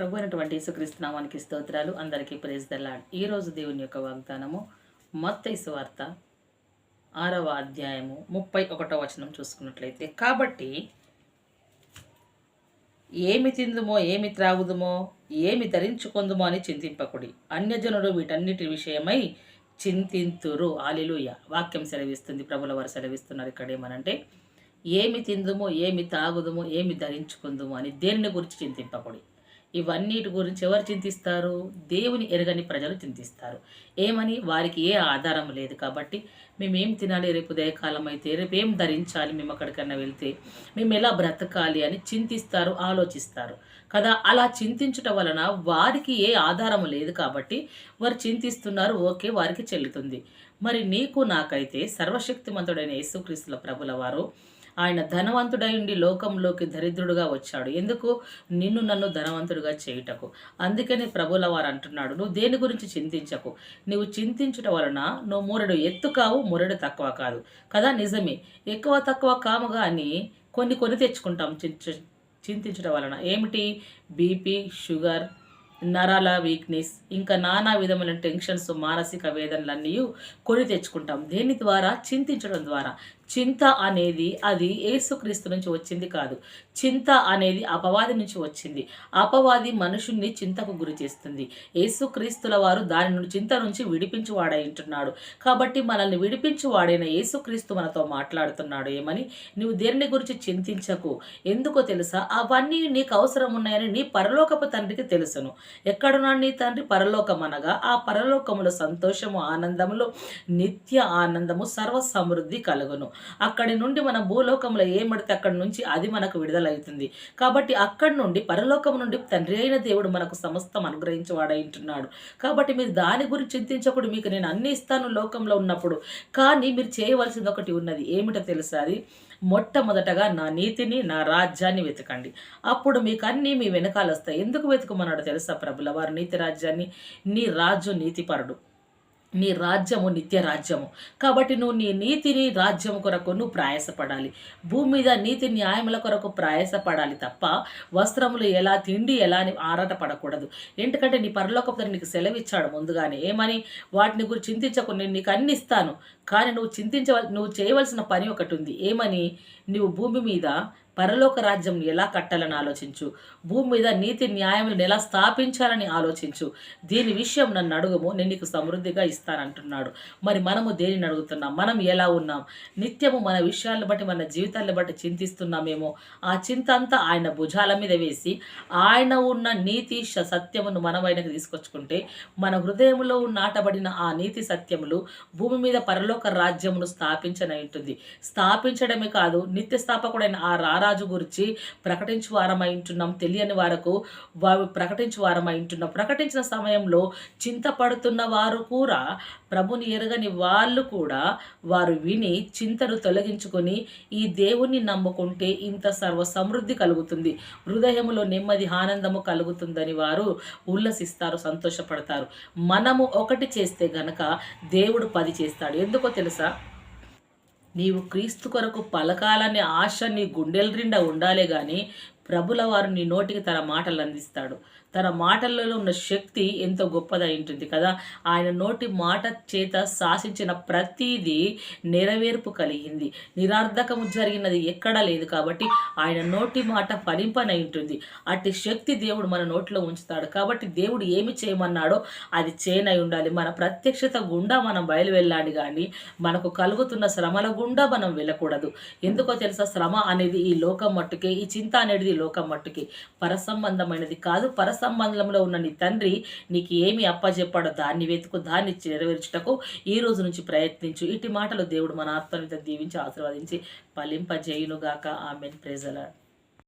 ప్రభు అయినటువంటి యేసుక్రీస్తునామానికి స్తోత్రాలు. అందరికీ ప్రేజ్ దల్లాడ్ ఈరోజు దేవుని యొక్క వాగ్దానము మత్తైసు వార్త ఆరవ అధ్యాయము ముప్పై ఒకటో వచనం చూసుకున్నట్లయితే కాబట్టి ఏమి తిందుమో ఏమి త్రాగుదుమో ఏమి ధరించుకుందుమో అని చింతింపకుడి. అన్యజనుడు వీటన్నిటి విషయమై చింతింతురు. ఆలిలుయ వాక్యం సెలవిస్తుంది ప్రభుల వారు సెలవిస్తున్నారు ఇక్కడ ఏమనంటే ఏమి తిందుమో ఏమి తాగుదుమో ఏమి ధరించుకుందుమో అని దేనిని గురించి చింతింపకుడి? ఇవన్నిటి గురించి ఎవరు చింతిస్తారు? దేవుని ఎరగని ప్రజలు చింతిస్తారు. ఏమని? వారికి ఏ ఆధారం లేదు కాబట్టి మేమేం తినాలి? రేపు ఉదయకాలం అయితే రేపు ఏం ధరించాలి? మేము అక్కడికన్నా వెళ్తే మేము ఎలా బ్రతకాలి అని చింతిస్తారు ఆలోచిస్తారు. కదా అలా చింతించుట వలన వారికి ఏ ఆధారం లేదు కాబట్టి వారు చింతిస్తున్నారు ఓకే వారికి చెల్లుతుంది. మరి నీకు నాకైతే సర్వశక్తిమంతుడైన యేసుక్రీస్తుల ప్రభుల వారు ఆయన ధనవంతుడై ఉండి లోకంలోకి దరిద్రుడుగా వచ్చాడు. ఎందుకు? నిన్ను నన్ను ధనవంతుడుగా చేయుటకు. అందుకని ప్రభుల వారు అంటున్నాడు నువ్వు దేని గురించి చింతించకు? నువ్వు చింతించుట వలన నువ్వు మూరడు ఎత్తు కావు మూరడు తక్కువ కాదు. కదా నిజమే. ఎక్కువ తక్కువ కాముగా అని కొన్ని కొని తెచ్చుకుంటాం చింత చింతించడం వలన. ఏమిటి? బీపీ షుగర్ నరాల వీక్నెస్ ఇంకా నానా విధమైన టెన్షన్స్ మానసిక వేదనలన్నీ కొని తెచ్చుకుంటాం. దేని ద్వారా? చింతించడం ద్వారా. చింత అనేది అది ఏసుక్రీస్తు నుంచి వచ్చింది కాదు. చింత అనేది అపవాది నుంచి వచ్చింది. అపవాది మనుషుల్ని చింతకు గురి చేస్తుంది. ఏసుక్రీస్తుల వారు దాని నుండి చింత నుంచి విడిపించి వాడైంటున్నాడు కాబట్టి మనల్ని విడిపించి వాడైన ఏసుక్రీస్తు మనతో మాట్లాడుతున్నాడు. ఏమని? నువ్వు దేనిని గురించి చింతించకు? ఎందుకో తెలుసా? అవన్నీ నీకు అవసరం ఉన్నాయని నీ పరలోకపు తండ్రికి తెలుసును. ఎక్కడున్నాడు నీ తండ్రి? పరలోకం అనగా ఆ పరలోకములో సంతోషము ఆనందములో నిత్య ఆనందము సర్వ సమృద్ధి కలుగును. అక్కడి నుండి మన భూలోకంలో ఏమడితే అక్కడి నుంచి అది మనకు విడుదలవుతుంది. కాబట్టి అక్కడి నుండి పరలోకం నుండి తండ్రి అయిన దేవుడు మనకు సమస్తం అనుగ్రహించేవాడైంటున్నాడు కాబట్టి మీరు దాని గురించి చింతించకూడదు. మీకు నేను అన్ని ఇస్తాను లోకంలో ఉన్నప్పుడు. కానీ మీరు చేయవలసింది ఒకటి ఉన్నది ఏమిటో తెలుసా అది? మొట్టమొదటగా నా నీతిని నా రాజ్యాన్ని వెతకండి. అప్పుడు మీకు అన్నీ మీ వెనకాల వస్తాయి ఎందుకు వెతుకుమన్నాడు తెలుసా ప్రభుల? వారు నీతి రాజ్యాన్ని నీ రాజు నీతిపరుడు. నీ రాజ్యము నిత్య రాజ్యము. కాబట్టి నువ్వు నీ నీతిని రాజ్యం కొరకు నువ్వు ప్రయాసపడాలి. భూమి మీద నీతి న్యాయముల కొరకు ప్రయాసపడాలి తప్ప వస్త్రములు ఎలా తిండి ఎలా అని ఆరాట పడకూడదు. ఎందుకంటే నీ పరలోకపు నీకు సెలవిచ్చాడు ముందుగానే. ఏమని? వాటిని గురించి చింతించకు నేను నీకు అన్ని ఇస్తాను. కానీ నువ్వు చింతించవల్ నువ్వు చేయవలసిన పని ఒకటి ఉంది. ఏమని? నువ్వు భూమి మీద పరలోక రాజ్యం ఎలా కట్టాలని ఆలోచించు? భూమి మీద నీతి న్యాయములను ఎలా స్థాపించాలని ఆలోచించు? దీని విషయం నన్ను అడుగుము నేను నీకు సమృద్ధిగా ఇస్తానంటున్నాడు. మరి మనము దేనిని అడుగుతున్నాం? మనం ఎలా ఉన్నాం? నిత్యము మన విషయాలను బట్టి మన జీవితాలను బట్టి చింతిస్తున్నామేమో? ఆ చింత అంతా ఆయన భుజాల మీద వేసి ఆయన ఉన్న నీతి సత్యమును మనం ఆయనకు తీసుకొచ్చుకుంటే మన హృదయంలో నాటబడిన ఆ నీతి సత్యములు భూమి మీద పరలోక రాజ్యమును స్థాపించనై ఉంటుంది స్థాపించడమే కాదు నిత్య స్థాపకుడైన ఆ రారా రాజు గురించి ప్రకటించు వారమై ఉంటున్నాం తెలియని వారకు వారు ప్రకటించు వారమై ఉంటున్నాం ప్రకటించిన సమయంలో చింతపడుతున్న వారు కూడా ప్రభుని ఎరగని వాళ్ళు కూడా వారు విని చింతను తొలగించుకొని ఈ దేవుణ్ణి నమ్ముకుంటే ఇంత సర్వ సమృద్ధి కలుగుతుంది. హృదయములో నెమ్మది ఆనందము కలుగుతుందని వారు ఉల్లసిస్తారు సంతోషపడతారు. మనము ఒకటి చేస్తే గనక దేవుడు పది చేస్తాడు. ఎందుకో తెలుసా? నీవు క్రీస్తు కొరకు పలకాలనే ఆశ నీ గుండెల నిండా ఉండాలే గాని ప్రభుల వారు నీ నోటికి తన మాటలు అందిస్తాడు. తన మాటలలో ఉన్న శక్తి ఎంతో గొప్పదై ఉంటుంది కదా. ఆయన నోటి మాట చేత శాసించిన ప్రతిదీ నెరవేర్పు కలిగింది. నిరార్థకము జరిగినది ఎక్కడా లేదు కాబట్టి ఆయన నోటి మాట ఫలింపనై ఉంటుంది. అట్టి శక్తి దేవుడు మన నోట్లో ఉంచుతాడు. కాబట్టి దేవుడు ఏమి చేయమన్నాడో అది చేయనై ఉండాలి. మన ప్రత్యక్షత గుండా మనం బయలు వెళ్ళాలి కానీ మనకు కలుగుతున్న శ్రమల గుండా మనం వెళ్ళకూడదు. ఎందుకో తెలుసా? శ్రమ అనేది ఈ లోకం మట్టుకే ఈ చింత అనేది ఈ లోకం మట్టుకే. పరసంబంధమైనది కాదు పరసంబంధంలో ఉన్న నీ తండ్రి నీకు ఏమి అప్పచెప్పాడో దాన్ని వెతుకు దాన్ని నెరవేర్చుటకు ఈ రోజు నుంచి ప్రయత్నించు. ఇటు మాటలు దేవుడు మన ఆత్మని దీవించి ఆశీర్వదించి ఫలింపజేయునుగాక. ఆమెన్. ప్రేజలాడ్